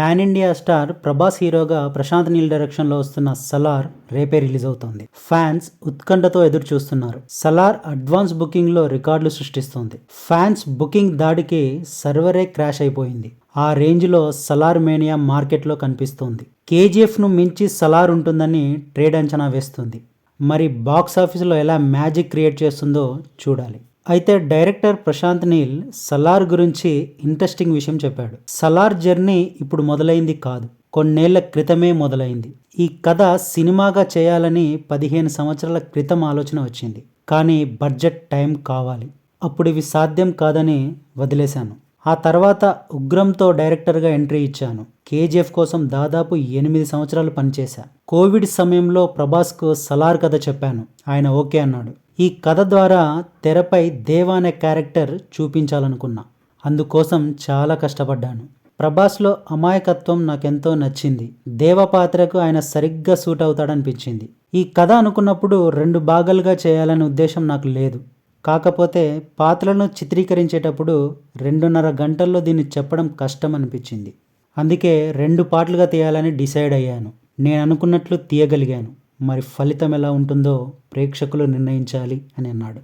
Pan India star Prabhas హీరోగా ప్రశాంత్ నీల్ డైరెక్షన్లో వస్తున్న సలార్ రేపే రిలీజ్ అవుతోంది. ఫ్యాన్స్ ఉత్కంఠతో ఎదురు చూస్తున్నారు. సలార్ అడ్వాన్స్ బుకింగ్లో రికార్డులు సృష్టిస్తోంది. ఫ్యాన్స్ బుకింగ్ దాడికి సర్వరే క్రాష్ అయిపోయింది. ఆ రేంజ్లో సలార్ మేనియా మార్కెట్లో కనిపిస్తోంది. కేజీఎఫ్ను మించి సలార్ ఉంటుందని ట్రేడ్ అంచనా వేస్తుంది. మరి బాక్స్ ఆఫీసులో ఎలా మ్యాజిక్ క్రియేట్ చేస్తుందో చూడాలి. అయితే డైరెక్టర్ ప్రశాంత్ నీల్ సలార్ గురించి ఇంట్రెస్టింగ్ విషయం చెప్పాడు. సలార్ జర్నీ ఇప్పుడు మొదలైంది కాదు. కొన్నేళ్ళ క్రితమే మొదలైంది. ఈ కథ సినిమాగా చేయాలని పదిహేను సంవత్సరాల క్రితం ఆలోచన వచ్చింది. కానీ బడ్జెట్ టైం కావాలి. అప్పుడు ఇవి సాధ్యం కాదని వదిలేశాను. ఆ తర్వాత ఉగ్రంతో డైరెక్టర్గా ఎంట్రీ ఇచ్చాను. కేజీఎఫ్ కోసం దాదాపు ఎనిమిది సంవత్సరాలు పనిచేశా. కోవిడ్ సమయంలో ప్రభాస్కు సలార్ కథ చెప్పాను. ఆయన ఓకే అన్నాడు. ఈ కథ ద్వారా తెరపై దేవా అనే క్యారెక్టర్ చూపించాలనుకున్నా. అందుకోసం చాలా కష్టపడ్డాను. ప్రభాస్లో అమాయకత్వం నాకెంతో నచ్చింది. దేవ పాత్రకు ఆయన సరిగ్గా సూట్ అవుతాడనిపించింది. ఈ కథ అనుకున్నప్పుడు రెండు భాగాలుగా చేయాలనే ఉద్దేశం నాకు లేదు. కాకపోతే పాత్రలను చిత్రీకరించేటప్పుడు రెండున్నర గంటల్లో దీన్ని చెప్పడం కష్టం అనిపించింది అందుకే రెండు పాటలుగా తీయాలని డిసైడ్ అయ్యాను. నేను అనుకున్నట్లు తీయగలిగాను. మరి ఫలితం ఎలా ఉంటుందో ప్రేక్షకులు నిర్ణయించాలి అని అన్నాడు.